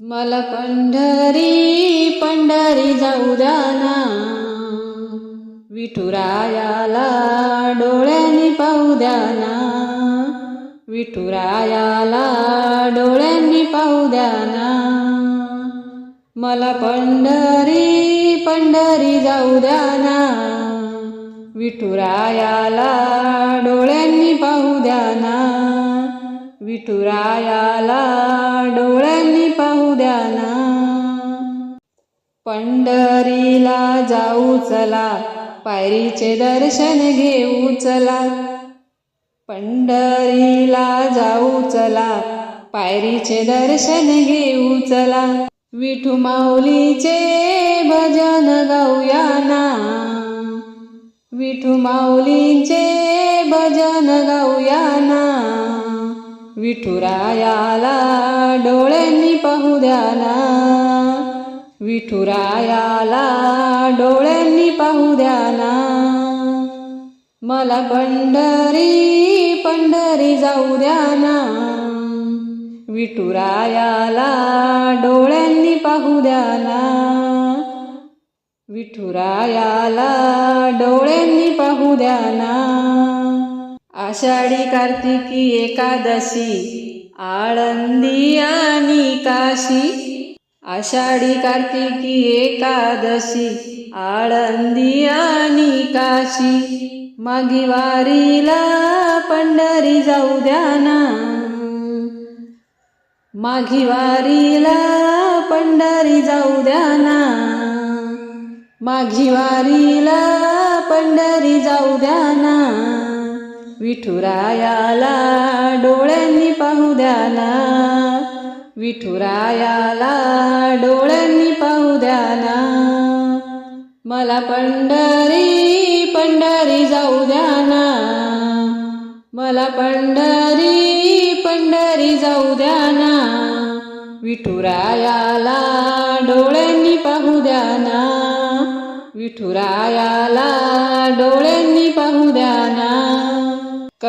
मला पंढरी पंढरी जाऊ द्या ना. विठुरायाला डोळ्यांनी पाहू द्या ना. विठुरायाला डोळ्यांनी पाहू द्या ना. मला पंढरी पंढरी जाऊ द्या ना. विठुरायाला डोळ्यांनी पाहू द्या ना. विठुरायाला डोळ्यांनी पाहू द्या ना पंढरीला जाऊ चला पायरीचे दर्शन घेऊ चला. पंढरीला जाऊ चला पायरीचे दर्शन घेऊ चला. विठू माऊलीचे भजन गाऊया ना. विठू माऊलींचे भजन गाऊया ना. विठुरायाला डोळ्यांनी पाहू द्या ना. विठुरायाला डोळ्यांनी पाहू द्या ना. मला पंढरी पंढरी जाऊ द्या ना. विठुरायाला डोळ्यांनी पाहू द्या ना. विठुरायाला डोळ्यांनी पाहू द्या ना. आषाढी कार्तिकी एकादशी आळंदी आणि काशी. आषाढी कार्तिकी एकादशी आळंदी आणि काशी. मागी वारीला पंढरी जाऊ द्या ना. माघी वारीला पंढरी जाऊ द्या ना. माघी वारीला पंढरी जाऊ द्या ना. विठुरायाला डोळ्यांनी पाहू द्या ना. विठुरायाला डोळ्यांनी पाहू द्या ना. मला पंढरी पंढरी जाऊ द्या ना. मला पंढरी पंढरी जाऊ द्या ना. विठुरायाला डोळ्यांनी पाहू द्या ना. विठुरायाला डोळ्यांनी पाहू द्या ना.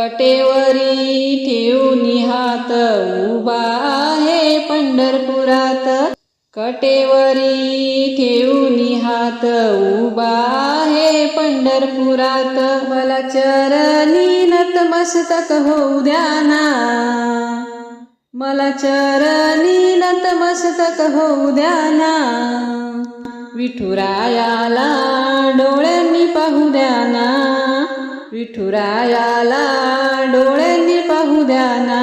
कटेवरी ठेवून हात उभा आहे पंढरपुरात. कटेवरी ठेवून हात उभा आहे पंढरपुरात. मला चरणी नतमस्तक होऊ द्या ना. मला चरणी नतमस्तक होऊ द्या ना. विठुरायाला डोळ्यांनी पाहू द्या ना. विठुरायाला डोळ्यांनी पाहू द्या ना.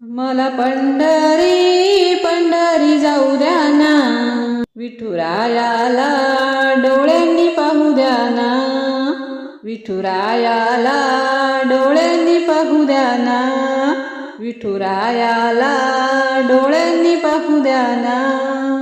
मला पंढरी पंढरी जाऊ द्या ना. विठुरायाला डोळ्यांनी पाहू द्या ना. विठुरायाला डोळ्यांनी पाहू द्या ना. विठुरायाला डोळ्यांनी पाहू द्या ना.